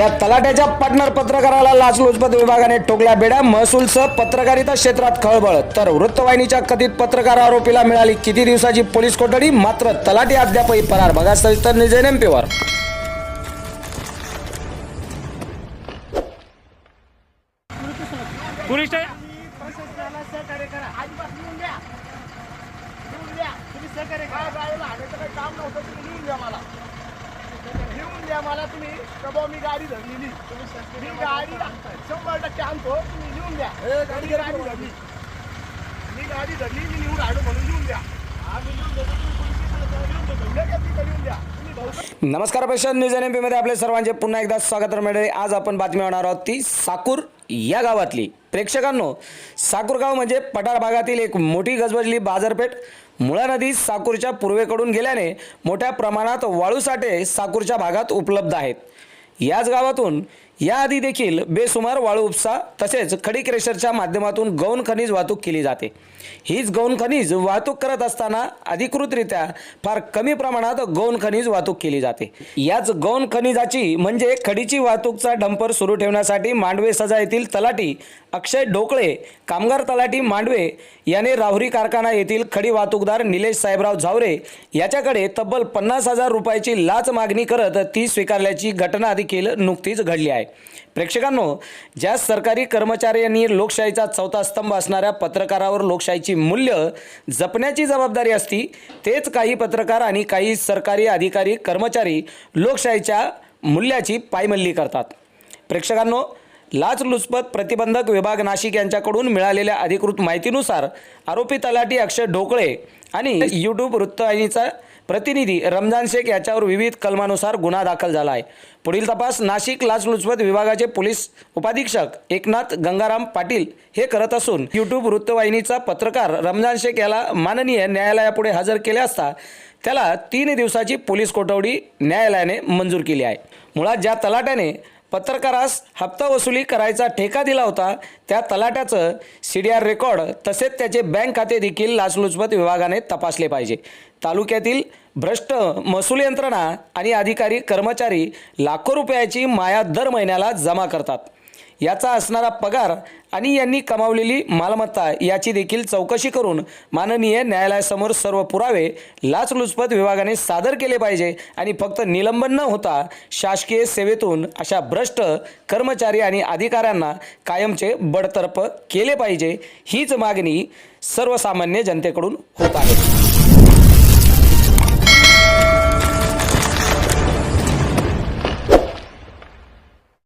त्या तलाट्याच्या पार्टनर पत्रकाराला लाचलुचपत विभागाने टोकल्या बेड्या. महसूलसह पत्रकारिता क्षेत्रात खळबळ. तर वृत्तवाहिनीच्या कथित पत्रकार आरोपीला मिळाली किती दिवसाची पोलीस कोठडी? मात्र तलाठी अद्यापही फरार. बघा सविस्तर निजेन एमपीवर पोलीस स्टे- प्रशासनाला सहकार्य मला तुम्ही मी गाडी धरलेली. मी गाडी शंभर टक्के आणतो तुम्ही लिहून द्या गाडी धरली. मी गाडी धरली मी लिहून राहिलो म्हणून लिहून द्या आम्ही लिहून देतो तुम्ही नमस्कार पेशन न्यूज एनमध्ये आपले सर्वांचे पुन्हा एकदा स्वागत मिळेल आज आपण बातमी होणार आहोत ती साकूर या गावातली. प्रेक्षकांनो साकूर गाव म्हणजे पठार भागातील एक मोठी गजबजली बाजारपेठ. मुळा नदी साकूरच्या पूर्वेकडून गेल्याने मोठ्या प्रमाणात वाळूसाठे साकूरच्या भागात उपलब्ध आहेत. याच गावातून याआधी देखील बेसुमार वाळू उपसा तसेच खडी क्रेशरच्या माध्यमातून गौण खनिज वाहतूक केली जाते. हीच गौण खनिज वाहतूक करत असताना अधिकृतरित्या फार कमी प्रमाणात गौण खनिज वाहतूक केली जाते. याच गौण खनिजाची म्हणजे खडीची वाहतूकचा डंपर सुरू ठेवण्यासाठी मांडवे सजा येथील तलाठी अक्षय ढोकळे कामगार तलाठी मांडवे याने राहुरी कारखाना येथील खडी वाहतूकदार निलेश साहेबराव झावरे याच्याकडे तब्बल पन्नास हजार रुपयाची लाच मागणी करत ती स्वीकारल्याची घटना देखील नुकतीच घडली आहे. प्रेक्षकांनो ज्या सरकारी कर्मचाऱ्यांनी लोकशाहीचा चौथा स्तंभ असणाऱ्या पत्रकारावर लोकशाहीची मूल्य जपण्याची जबाबदारी असती तेच काही पत्रकार आणि काही सरकारी अधिकारी कर्मचारी लोकशाहीच्या मूल्याची पायमल्ली करतात. प्रेक्षकांनो लाचलुचपत प्रतिबंधक विभाग नाशिक यांच्याकडून मिळालेल्या अधिकृत माहितीनुसार आरोपी तलाठी अक्षय ढोकळे आणि यूट्यूब वृत्तवाहिनीचा प्रतिनिधी रमजान शेख याच्यावर विविध कलमानुसार गुन्हा दाखल झाला आहे. पुढील तपास नाशिक लाचलुचपत विभागाचे पोलीस उपाधीक्षक एकनाथ गंगाराम पाटील हे करत असून यूट्यूब वृत्तवाहिनीचा पत्रकार रमजान शेख याला माननीय न्यायालयापुढे हजर केले असता त्याला तीन दिवसाची पोलीस कोठवडी न्यायालयाने मंजूर केली आहे. मुळात ज्या तलाट्याने पत्रकारास हप्ता वसुली करायचा ठेका दिला होता त्या तलाट्याचं सी डी आर रेकॉर्ड तसेच त्याचे बँक खाते देखील लाचलुचपत विभागाने तपासले पाहिजे. तालुक्यातील भ्रष्ट महसूल यंत्रणा आणि अधिकारी कर्मचारी लाखो रुपयाची माया दर महिन्याला जमा करतात. याचा असणारा पगार आणि यांनी कमावलेली मालमत्ता याची देखील चौकशी करून माननीय न्यायालयासमोर सर्व पुरावे लाचलुचपत विभागाने सादर केले पाहिजे आणि फक्त निलंबन न होता शासकीय सेवेतून अशा भ्रष्ट कर्मचारी आणि अधिकाऱ्यांना कायमचे बडतर्फ केले पाहिजे हीच मागणी सर्वसामान्य जनतेकडून होत आहे.